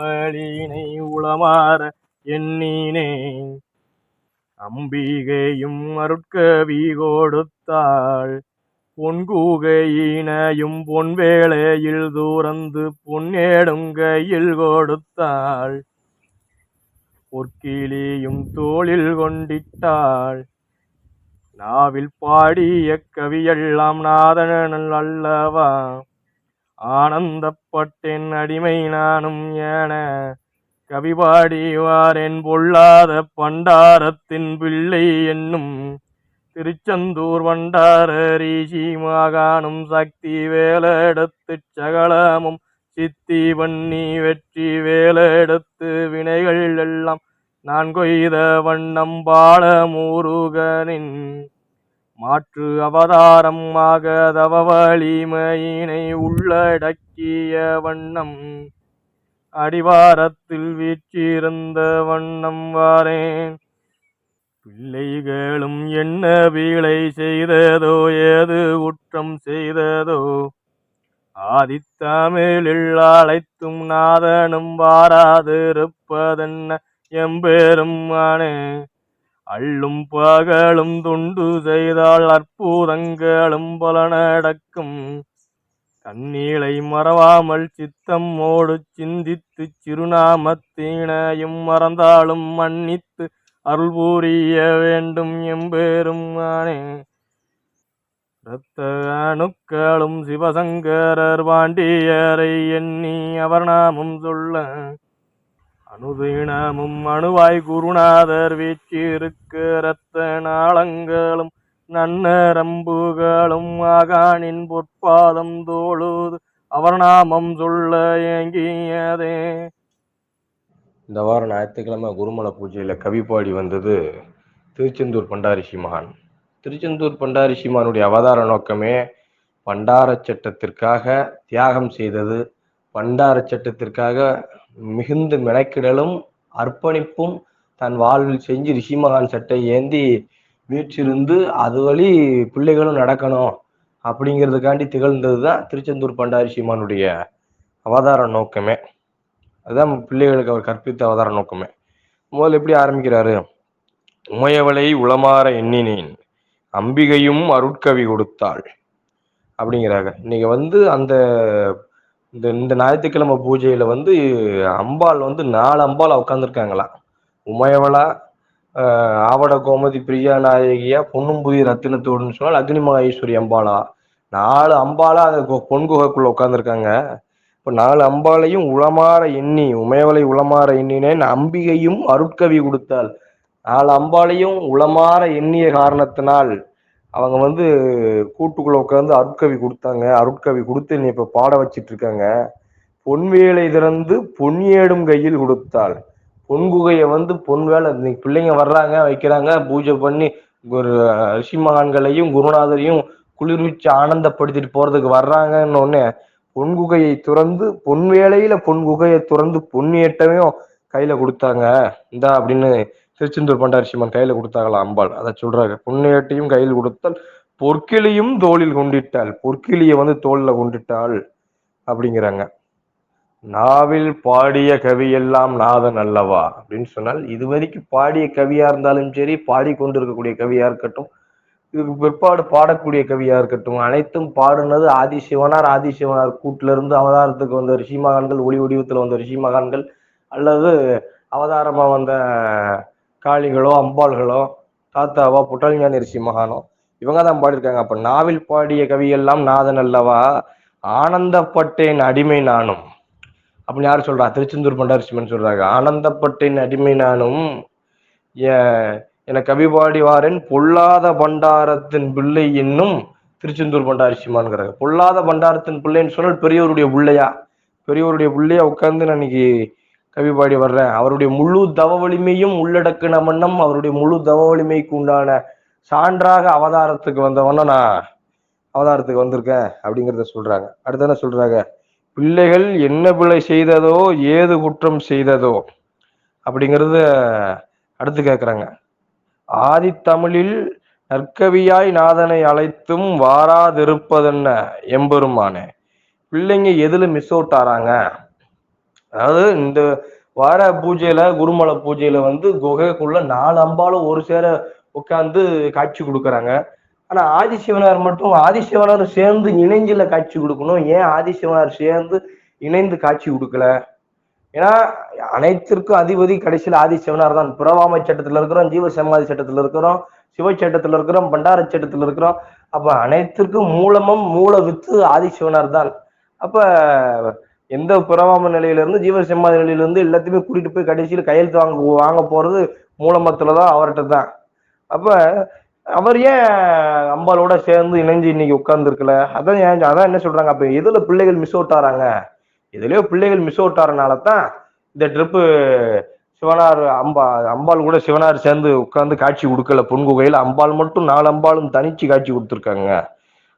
வழியினை உளமாற எண்ணினேன். அம்பிகையும் அருட்கவி கொடுத்தாள். பொன்கூகையினையும் பொன்வேளையில் தூரந்து பொன்னேடுங்கையில் கொடுத்தாள். பொற்கிளியும் தோளில் கொண்டிட்டாள். நாவில் பாடிய கவியெல்லாம் நாதனல் அல்லவா? ஆனந்தப்பட்டேன் அடிமை நானும் என கவிபாடிவாரென் பொல்லாத பண்டாரத்தின் பிள்ளை என்னும் திருச்செந்தூர் வண்டார ரீசி மாகாணும் சக்தி வேலெடுத்துச் சகலமும் சித்தி பண்ணி வெற்றி வேலெடுத்து வினைகள் எல்லாம் நான் கொய்த வண்ணம் பாலமுருகனின் மாற்று அவதாரம் ஆகதவ வலிமையினை உள்ளடக்கிய வண்ணம். அடிவாரத்தில் வீற்றிருந்த வண்ணம் வாரேன். பிள்ளைகளும் என்ன வீழை செய்ததோ ஏது குற்றம் செய்ததோ. ஆதித்தமிழில் அழைத்தும் நாதனும் வாராதிருப்பதென்ன எம்பெருமானே. அள்ளும் பகலும் துண்டு செய்தால் அற்புதங்களும் பல நடக்கும். கண்ணீளை மறவாமல் சித்தம்மோடு சிந்தித்து சிறுநாமத்தினையும் மறந்தாலும் மன்னித்து அருள் புரிய வேண்டும் எம்பெருமானே. இரத்த அணுக்களும் சிவசங்கரர் பாண்டியரை எண்ணி அவர் நாமம் சொல்ல அனுதினமும் அணுவாய் குருநாதர் வீச்சிருக்கு இரத்த நாளங்களும் நன்னரம்புகளும் ஆகானின் பொற்பாதம் தோழுது அவர் நாமம் சொல்ல ஏங்கியதே. இந்த வாரம் ஞாயிற்றுக்கிழமை குருமல பூஜையில் கவி பாடி வந்தது திருச்செந்தூர் பண்டாரிஷி மகான். திருச்செந்தூர் பண்டாரிஷி மகானுடைய அவதார நோக்கமே பண்டார சட்டத்திற்காக தியாகம் செய்தது. பண்டார சட்டத்திற்காக மிகுந்த மெனக்கிடலும் அர்ப்பணிப்பும் தன் வாழ்வில் செஞ்சு ரிஷிமகான் சட்டை ஏந்தி வீற்றிருந்து அது வழி பிள்ளைகளும் நடக்கணும் அப்படிங்கிறதுக்காண்டி திகழ்ந்தது தான் திருச்செந்தூர் பண்டாரி சீமானுடைய அவதார நோக்கமே. அதுதான் பிள்ளைகளுக்கு அவர் கற்பித்த அவதார நோக்கமே. முதல்ல எப்படி ஆரம்பிக்கிறாரு? உமையவளை உளமாற எண்ணினேன் அம்பிகையும் அருட்கவி கொடுத்தாள் அப்படிங்கிறாங்க. இன்னைக்கு வந்து அந்த இந்த இந்த ஞாயிற்றுக்கிழமை பூஜையில வந்து அம்பாள் வந்து நாலு அம்பாள் உட்காந்துருக்காங்களாம் உமையவளா ஆவட கோமதி பிரியா நாயகியா பொன்னும்புதி ரத்தினத்தோடுன்னு சொன்னால் அக்னிமகா ஈஸ்வரி அம்பாளா. நாலு அம்பாளா அந்த கொ- பொன் குகைக்குள்ள உட்காந்துருக்காங்க இப்போ நாலு அம்பாளையும் உளமாற எண்ணி உமையவளை உளமாற எண்ணினேன் அம்பிகையும் அருட்கவி கொடுத்தாள். நாலு அம்பாளையும் உளமாற எண்ணிய காரணத்தினால் அவங்க வந்து கூட்டுக்குள்ள உட்காந்து அருட்கவி கொடுத்தாங்க. அருட்கவி கொடுத்து நீ இப்ப பாட வச்சிட்டு இருக்காங்க பொன்வேலை திறந்து பொன்னியேடும் கையில் கொடுத்தாள். பொன்குகையை வந்து பொன் வேலை இன்னைக்கு பிள்ளைங்க வர்றாங்க வைக்கிறாங்க. பூஜை பண்ணி ஒரு ரிஷி மகான்களையும் குருநாதரையும் குளிர்விச்சு ஆனந்தப்படுத்திட்டு போறதுக்கு வர்றாங்கன்னு ஒன்னே பொன்குகையை துறந்து பொன் வேலையில பொன்குகையை துறந்து பொன்னியேட்டமையும் கையில கொடுத்தாங்க. இந்தா அப்படின்னு திருச்செந்தூர் பண்டாரிசிம்மன் கையில கொடுத்தாங்களா அம்பாள். அதை சொல்றாங்க. பொன்னியேட்டையும் கையில் கொடுத்தால் பொற்கிளியும் தோளில் கொண்டிட்டாள். பொற்கிளிய வந்து தோல்ல கொண்டிட்டாள் அப்படிங்கிறாங்க. நாவில் பாடிய கவியெல்லாம் நாதன் அல்லவா? அப்படின்னு சொன்னால் இது வரைக்கும் பாடிய கவியா இருந்தாலும் சரி பாடிக்கொண்டிருக்கக்கூடிய கவியா இருக்கட்டும் இதுக்கு பிற்பாடு பாடக்கூடிய கவியா இருக்கட்டும் அனைத்தும் பாடுனது ஆதிசிவனார். ஆதிசிவனார் கூட்டில இருந்து அவதாரத்துக்கு வந்த ரிஷி மகான்கள் ஒளி வடிவத்துல வந்த ரிஷி மகான்கள் அல்லது அவதாரமா வந்த காளிகளோ அம்பாள்களோ தாத்தாவா புட்டலிஞான ரிஷி மகானோ இவங்க தான் பாடியிருக்காங்க. அப்ப நாவில் பாடிய கவியெல்லாம் நாதன் அல்லவா? ஆனந்தப்பட்டேன் அடிமை நானும். அப்படின்னு யார் சொல்றா? திருச்செந்தூர் பண்டாரிசிமன் சொல்றாங்க. ஆனந்தப்பட்டேன் அடிமை நானும். என கவி பாடி வாரேன் பொல்லாத பண்டாரத்தின் பிள்ளை என்னும் திருச்செந்தூர் பண்டாரிசிமான்ங்கிறாங்க பொல்லாத பண்டாரத்தின் பிள்ளைன்னு சொன்னால் பெரியவருடைய பிள்ளையா? பெரியவருடைய பிள்ளையா உட்கார்ந்து நான் இன்னைக்கு கவி பாடி வர்றேன் அவருடைய முழு தவ வலிமையும் உள்ளடக்கின வண்ணம் அவருடைய முழு தவ வலிமைக்கு உண்டான சான்றாக அவதாரத்துக்கு வந்தவன நான் அவதாரத்துக்கு வந்திருக்கேன் அப்படிங்கிறத சொல்றாங்க. அடுத்து என்ன சொல்றாங்க? பிள்ளைகள் என்ன பிழை செய்ததோ ஏது குற்றம் செய்ததோ அப்படிங்கிறத அடுத்து கேட்குறாங்க ஆதித்தமிழில் நற்கவியாய் நாதனை அழைத்தும் வாராதிருப்பதென்ன? எம்பெருமானே. பிள்ளைங்க எதுல மிஸ் அவுட் ஆறாங்க? அதாவது இந்த வார பூஜையில குருமலை பூஜையில வந்து குகைக்குள்ள நாலு அம்பாலும் ஒரு சேர உட்கார்ந்து காட்சி கொடுக்கறாங்க. ஆனா ஆதிசிவனார் மட்டும் ஆதிசிவனார் சேர்ந்து இணைஞ்சில காட்சி கொடுக்கணும். ஏன் ஆதிசிவனார் சேர்ந்து இணைந்து காட்சி கொடுக்கல? ஏன்னா அனைத்திற்கும் அதிபதி கடைசியில் ஆதிசிவனார் தான். புறவாமை சட்டத்துல இருக்கிறோம் ஜீவ சமாதி சட்டத்துல இருக்கிறோம் சிவ சட்டத்துல இருக்கிறோம் பண்டார சட்டத்துல இருக்கிறோம். அப்ப அனைத்திற்கும் மூலமும் மூல வித்து ஆதிசிவனார் தான். அப்ப எந்த பிறவாம நிலையிலிருந்து ஜீவ சமாதி எல்லாத்தையுமே கூட்டிட்டு போய் கடைசியில் கையெழுத்து வாங்க வாங்க போறது மூலமத்துல தான் அவர்கிட்ட தான் அப்ப அவர் ஏன் அம்பாலோட சேர்ந்து இணைஞ்சு இன்னைக்கு உட்கார்ந்து இருக்கல அதான் ஏன் அதான் என்ன சொல்றாங்க அப்ப எதுல பிள்ளைகள் மிஸ் அவுட் ஆறாங்க? எதுலயோ பிள்ளைகள் மிஸ் அவுட் ஆறனால தான் இந்த ட்ரிப்பு சிவனார் அம்பா அம்பாள் கூட சிவனார் சேர்ந்து உட்கார்ந்து காட்சி கொடுக்கல பொன்குகையில் அம்பாள் மட்டும் நாலு அம்பாளும் தனிச்சு காட்சி கொடுத்துருக்காங்க.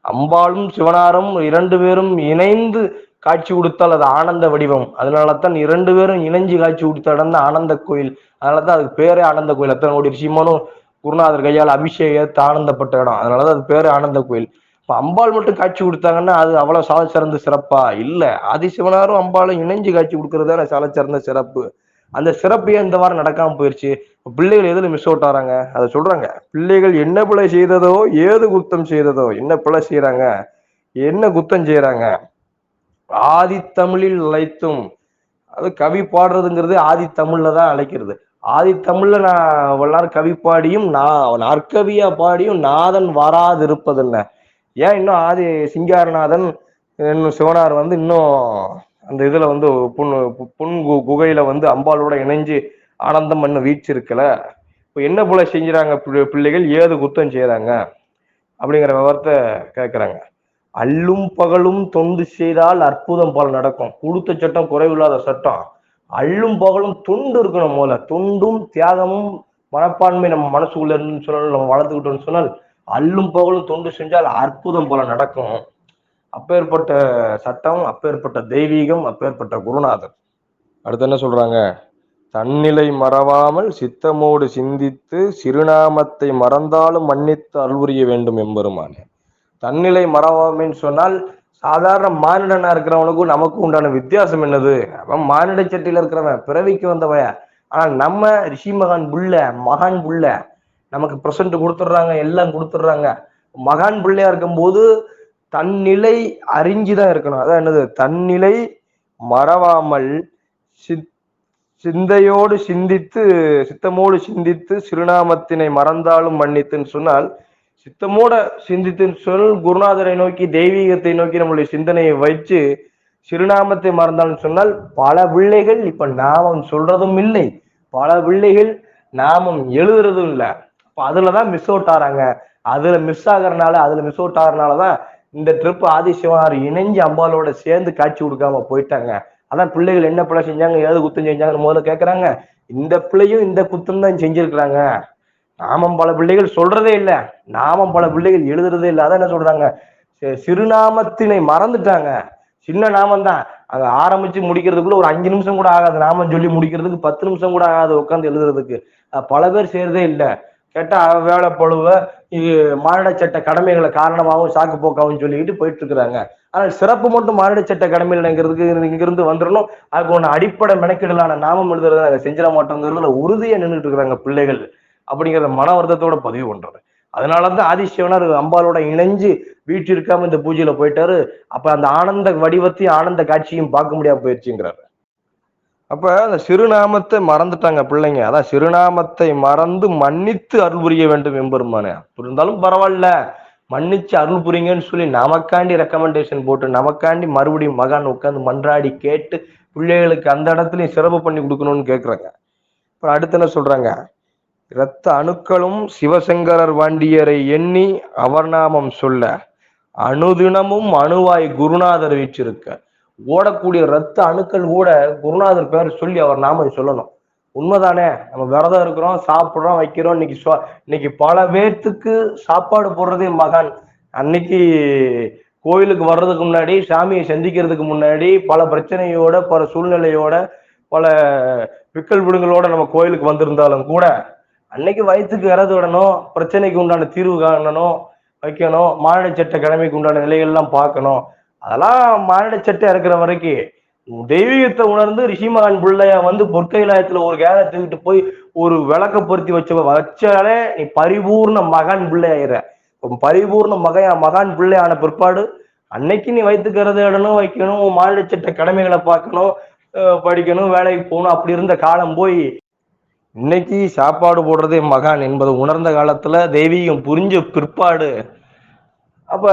அம்பாளும் சிவனாரும் இரண்டு பேரும் இணைந்து காட்சி கொடுத்தால் அது ஆனந்த வடிவம். அதனால தான் இரண்டு பேரும் இணைஞ்சு காட்சி கொடுத்த இடம் தான் ஆனந்த கோயில். அதனால தான் அதுக்கு பேரே ஆனந்த கோயில். அத்தனை கோடி ரிஷிமனும் குருநாதர் கையால் அபிஷேகத்து ஆனந்தப்பட்ட இடம். அதனாலதான் அது பேரே ஆனந்த கோயில். இப்போ அம்பாள் மட்டும் காட்சி கொடுத்தாங்கன்னா அது அவ்வளவு சாலை சிறந்த சிறப்பா? இல்ல. ஆதிசிவனாரும் அம்பாலும் இணைஞ்சு காட்சி கொடுக்கறது தான் சாலை சிறந்த சிறப்பு. அந்த சிறப்பு ஏன் இந்த வாரம் நடக்காம போயிருச்சு? பிள்ளைகள் எதுல மிஸ் அவுட் ஆறாங்க? அதை சொல்றாங்க. பிள்ளைகள் என்ன பிள்ளை செய்ததோ ஏது குத்தம் செய்ததோ என்ன பிள்ளை செய்யறாங்க என்ன குத்தம் செய்யறாங்க ஆதித்தமிழில் அழைத்தும் அது கவி பாடுறதுங்கிறது ஆதித்தமிழில் தான் அழைக்கிறது. ஆதித்தமிழில் நான் வல்லார் கவி பாடியும் நான் நற்கவியா பாடியும் நாதன் வராதிருப்பது என்ன ஏன் இன்னும் ஆதி சிங்காரநாதன் இன்னும் சிவனார் வந்து இன்னும் அந்த இதுல வந்து புன் புன் கு- குகையில வந்து அம்பாளோட இணைஞ்சு ஆனந்தம் பண்ண வீச்சிருக்கல. இப்போ என்ன போல செஞ்சுறாங்க பிள்ளைகள்? ஏது குத்தம் செய்யறாங்க அப்படிங்கிற விவரத்தை கேட்குறாங்க அல்லும் பகலும் தொண்டு செய்தால் அற்புதம் பல நடக்கும். கொடுத்த சட்டம் குறைவில்லாத சட்டம். அல்லும் பகலும் தொண்டு இருக்கணும் முதல்ல. தொண்டும் தியாகமும் மனப்பான்மை நம்ம மனசுக்குள்ள இருந்து சொன்னால் நம்ம வளர்த்துக்கிட்டோம்னு சொன்னால் அல்லும் பகலும் தொண்டு செஞ்சால் அற்புதம் போல நடக்கும். அப்பேற்பட்ட சட்டம் அப்பேற்பட்ட தெய்வீகம் அப்பேற்பட்ட குருநாதர். அடுத்து என்ன சொல்றாங்க? தன்னிலை மறவாமல் சித்தமோடு சிந்தித்து சிறுநாமத்தை மறந்தாலும் மன்னித்து அருள்புரிய வேண்டும் எம்பெருமானே தன்னிலை மறவாமைன்னு சொன்னால் சாதாரண மானிடனா இருக்கிறவனுக்கும் நமக்கும் உண்டான வித்தியாசம் என்னது? அவன் மானிட சட்டியில இருக்கிறவன் பிறவிக்கு வந்தவன். ஆனா நம்ம ரிஷி மகான் புள்ள மகான் புள்ள நமக்கு பிரசன்ட் கொடுத்துட்றாங்க எல்லாம் கொடுத்துட்றாங்க. மகான் பிள்ளையா இருக்கும்போது தன்னிலை அறிஞ்சுதான் இருக்கணும். அதான் என்னது? தன்னிலை மறவாமல் சித் சிந்தையோடு சிந்தித்து சித்தமோடு சிந்தித்து சிறுநாமத்தினை மறந்தாலும் மன்னித்துன்னு சொன்னால் சித்தமோட சிந்தித்து சொல் குருநாதரை நோக்கி தெய்வீகத்தை நோக்கி நம்மளுடைய சிந்தனையை வச்சு சிறுநாமத்தை மறந்தாலும் சொன்னால் பல பிள்ளைகள் இப்ப நாமம் சொல்றதும் இல்லை. பல பிள்ளைகள் நாமம் எழுதுறதும் இல்லை. அப்ப அதுலதான் மிஸ் அவுட் ஆறாங்க. அதுல மிஸ் ஆகுறதுனால அதுல மிஸ் அவுட் ஆகுறதுனாலதான் இந்த ட்ரிப் ஆதிசிவனார் இணைஞ்சு அம்பாலோட சேர்ந்து காட்சி கொடுக்காம போயிட்டாங்க. அதான் பிள்ளைகள் என்ன பிள்ளை செஞ்சாங்க ஏது குத்தம் செஞ்சாங்கன்னு முதல்ல கேக்குறாங்க. இந்த பிள்ளையும் இந்த குத்தம் தான் செஞ்சிருக்கிறாங்க. நாமம் பல பிள்ளைகள் சொல்றதே இல்லை. நாமம் பல பிள்ளைகள் எழுதுறதே இல்லை. அதான் என்ன சொல்றாங்க? சிறுநாமத்தினை மறந்துட்டாங்க. சின்ன நாமம் தான் அதை ஆரம்பிச்சு முடிக்கிறதுக்குள்ள ஒரு அஞ்சு நிமிஷம் கூட ஆகாது. நாமம் சொல்லி முடிக்கிறதுக்கு பத்து நிமிஷம் கூட ஆகாது உட்காந்து எழுதுறதுக்கு. பல பேர் செய்யறதே இல்லை. கேட்டா வேலை பழுவ இது மானிட சட்ட கடமைகளை காரணமாகவும் சாக்கு போக்காகவும் சொல்லிக்கிட்டு போயிட்டு இருக்கிறாங்க ஆனால் சிறப்பு மட்டும் மானிட சட்ட கடமைங்கிறதுக்கு இங்கிருந்து வந்துடணும் அதுக்கு ஒன்று அடிப்படை மெனக்கெடலான நாமம் எழுதுறதை நாங்கள் செஞ்சிட மாட்டோங்கிறதுல உறுதியாக நின்றுட்டு இருக்கிறாங்க பிள்ளைகள். அப்படிங்கிறத மன வருத்தத்தோட பதிவு பண்றாரு. அதனால தான் ஆதிசிவனர் அம்பாலோட இணைஞ்சு வீட்டு இருக்காம இந்த பூஜையில போயிட்டாரு. அப்ப அந்த ஆனந்த வடிவத்தையும் ஆனந்த காட்சியும் பார்க்க முடியாம போயிடுச்சுங்கிறாரு அப்ப அந்த சிறுநாமத்தை மறந்துட்டாங்க பிள்ளைங்க. அதான் சிறுநாமத்தை மறந்து மன்னித்து அருள் புரிய வேண்டும் எம்பெருமானே அப்படி இருந்தாலும் பரவாயில்ல. மன்னிச்சு அருள் புரிங்கன்னு சொல்லி நமக்காண்டி ரெக்கமெண்டேஷன் போட்டு நமக்காண்டி மறுபடியும் மகான் உட்காந்து மன்றாடி கேட்டு பிள்ளைகளுக்கு அந்த இடத்துலையும் சிறப்பு பண்ணி கொடுக்கணும்னு கேட்குறாங்க அப்புறம் அடுத்து என்ன சொல்றாங்க? இரத்த அணுக்களும் சிவசங்கரர் வாண்டியரை எண்ணி அவர் நாமம் சொல்ல அணுதினமும் அணுவாய் குருநாதர் வீச்சிருக்க ஓடக்கூடிய இரத்த அணுக்கள் கூட குருநாதர் பேர் சொல்லி அவர் நாமம் சொல்லணும். உண்மைதானே? நம்ம விரதம் இருக்கிறோம் சாப்பிடுறோம் வைக்கிறோம். இன்னைக்கு சுவா- இன்னைக்கு பல பேர்த்துக்கு சாப்பாடு போடுறதே மகான். அன்னைக்கு கோயிலுக்கு வர்றதுக்கு முன்னாடி சாமியை சந்திக்கிறதுக்கு முன்னாடி பல பிரச்சனையோட பல சூழ்நிலையோட பல விக்கல் விடுங்களோட நம்ம கோயிலுக்கு வந்திருந்தாலும் கூட அன்னைக்கு வயிற்றுக்கு இறந்து விடணும் பிரச்சனைக்கு உண்டான தீர்வு காணணும் வைக்கணும் மானிட சட்ட கடமைக்கு உண்டான நிலைகள்லாம் பார்க்கணும். அதெல்லாம் மானிட சட்டம் இருக்கிற வரைக்கும் தெய்வீகத்தை உணர்ந்து ரிஷிமகான் பிள்ளையா வந்து பொற்கைலாயத்துல ஒரு கேதை தூக்கிட்டு போய் ஒரு விளக்க பொருத்தி வச்ச வச்சாலே நீ பரிபூர்ண மகான் பிள்ளை பரிபூர்ண மகையா மகான் பிள்ளையான பிற்பாடு அன்னைக்கு நீ வைத்துக்கிறது இடணும் வைக்கணும் மாநில சட்ட கடமைகளை பார்க்கணும் படிக்கணும் வேலைக்கு போகணும். அப்படி இருந்த காலம் போய் இன்னைக்கு சாப்பாடு போடுறதே மகான் என்பதை உணர்ந்த காலத்துல தெய்வீகம் புரிஞ்ச பிற்பாடு. அப்ப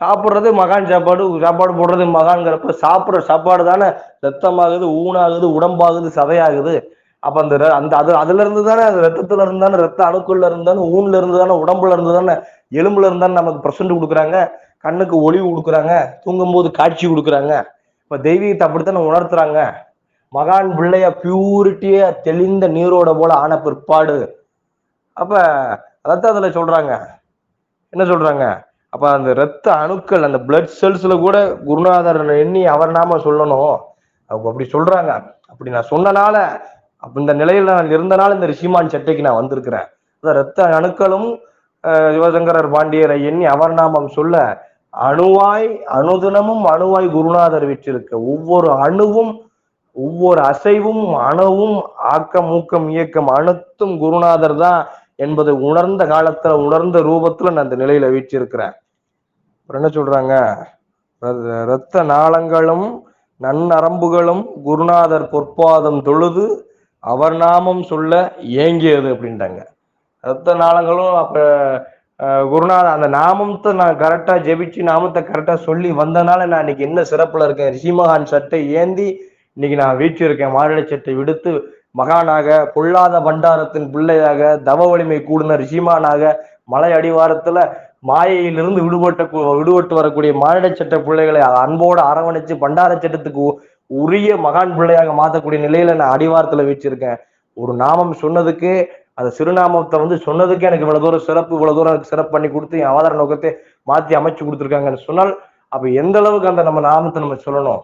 சாப்பிட்றது மகான் சாப்பாடு சாப்பாடு போடுறது மகான்ங்கிறப்ப சாப்பிட்ற சாப்பாடு தானே ரத்தமாகுது ஊனாகுது உடம்பாகுது சதையாகுது. அப்ப அந்த ர- அந்த அது அதுல இருந்து தானே ரத்தத்துல இருந்து தானே ரத்த அணுக்குள்ள இருந்து தானே ஊன்ல இருந்து தானே உடம்புல இருந்து தானே எலும்புல இருந்து தானே நமக்கு பிரசன்ட் கொடுக்குறாங்க. கண்ணுக்கு ஒளிவு கொடுக்குறாங்க தூங்கும் போது காட்சி கொடுக்குறாங்க. இப்ப தெய்வீகத்தை அப்படித்தானே உணர்த்துறாங்க. மகான் பிள்ளைய பியூரிட்டியே தெளிந்த நீரோட போல ஆன பிற்பாடு. அப்ப அதான் அதுல சொல்றாங்க. என்ன சொல்றாங்க? அப்ப அந்த ரத்த அணுக்கள் அந்த பிளட் செல்ஸ்ல கூட குருநாதர் எண்ணி அவர் நாம சொல்லணும். அவங்க அப்படி சொல்றாங்க. அப்படி நான் சொன்னனால அப்ப இந்த நிலையில நான் இருந்தனால இந்த ரிஷிமான் சட்டைக்கு நான் வந்திருக்கிறேன். அந்த ரத்த அணுக்களும் அஹ், சிவசங்கரர் பாண்டியரை எண்ணி அவர் நாமம் சொல்ல அணுவாய் அணுதினமும் அணுவாய் குருநாதர் விற்றிருக்க ஒவ்வொரு அணுவும் ஒவ்வொரு அசைவும் அணுவும் ஆக்கம் ஊக்கம் இயக்கம் அனைத்தும் குருநாதர் தான் என்பதை உணர்ந்த காலத்துல உணர்ந்த ரூபத்துல நான் அந்த நிலையில வீற்றிருக்கிறேன். அப்புறம் என்ன சொல்றாங்க? ரத்த- இரத்த நாளங்களும் நன்னரம்புகளும் குருநாதர் பொற்பாதம் தொழுது அவர் நாமம் சொல்ல ஏங்கியது அப்படின்ட்டாங்க. ரத்த நாளங்களும் அப்ப குருநாதர் அந்த நாமத்தை நான் கரெக்டா ஜெபிச்சு நாமத்தை கரெக்டா சொல்லி வந்தனால நான் இன்னைக்கு என்ன சிறப்புல இருக்கேன்? ரிஷிமகான் சட்டை ஏந்தி இன்னைக்கு நான் வீற்றிருக்கேன். மாநில சட்டை விடுத்து மகானாக பொல்லாத பண்டாரத்தின் பிள்ளையாக தவ வலிமை கூடின ரிஷிமானாக மலை அடிவாரத்துல மாயையிலிருந்து விடுபட்ட விடுபட்டு வரக்கூடிய மானிட சட்ட பிள்ளைகளை அன்போடு அரவணைச்சு பண்டார சட்டத்துக்கு உரிய மகான் பிள்ளையாக மாற்றக்கூடிய நிலையில நான் அடிவாரத்துல வச்சிருக்கேன் ஒரு நாமம் சொன்னதுக்கு அந்த சிறுநாமத்தை வந்து சொன்னதுக்கு எனக்கு இவ்வளவு தூரம் சிறப்பு இவ்வளவு தூரம் எனக்கு சிறப்பு பண்ணி கொடுத்து என் அவதார நோக்கத்தை மாத்தி அமைச்சு கொடுத்துருக்காங்கன்னு சொன்னால் அப்ப எந்த அளவுக்கு அந்த நம்ம நாமத்தை நம்ம சொல்லணும்?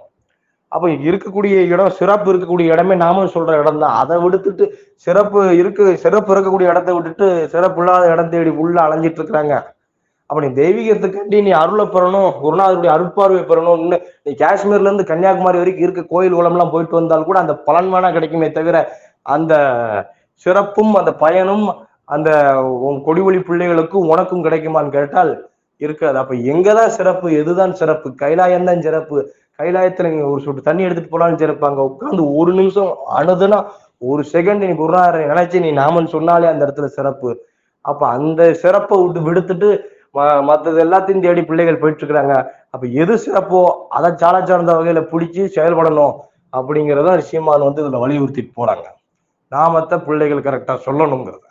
அப்போ இருக்கக்கூடிய இடம் சிறப்பு இருக்கக்கூடிய இடமே நாம சொல்ற இடம் தான் அதை விடுத்துட்டு சிறப்பு இருக்கு சிறப்பு இருக்கக்கூடிய இடத்தை விட்டுட்டு சிறப்பு இல்லாத இடம் தேடி உள்ள அலைஞ்சிட்டு இருக்கிறாங்க. அப்ப நீ தெய்வீகத்துக்காண்டி நீ அருளை பெறணும் குருநாதருடைய அருட்பார்வை பெறணும்னு நீ காஷ்மீர்ல இருந்து கன்னியாகுமரி வரைக்கும் இருக்க கோயில் குளம்லாம் போயிட்டு வந்தால் கூட அந்த பலன் வேணா கிடைக்குமே தவிர அந்த சிறப்பும் அந்த பயனும் அந்த உன் கொடிவொளி பிள்ளைகளுக்கும் உனக்கும் கிடைக்குமான்னு கேட்டால் இருக்காது. அப்ப எங்கதான் சிறப்பு எதுதான் சிறப்பு? கைலாயம் தான் சிறப்பு. கைலாயத்துல நீங்க ஒரு சொட்டு தண்ணி எடுத்துட்டு போனாலும் சிறப்பு அங்க உட்கார்ந்து ஒரு நிமிஷம் அணுதுனா ஒரு செகண்ட் நீ குருநாதரை நினைச்சு நீ நாமன் சொன்னாலே அந்த இடத்துல சிறப்பு. அப்ப அந்த சிறப்பை விட்டு விடுத்துட்டு ம- மத்தது எல்லாத்தையும் தேடி பிள்ளைகள் போயிட்டு இருக்கிறாங்க. அப்ப எது சிறப்போ அதை சால சார்ந்த வகையில பிடிச்சி செயல்படணும் அப்படிங்கறத சீமான் வந்து இதுல வலியுறுத்திட்டு போறாங்க. நாமத்தை பிள்ளைகள் கரெக்டா சொல்லணுங்கிறது.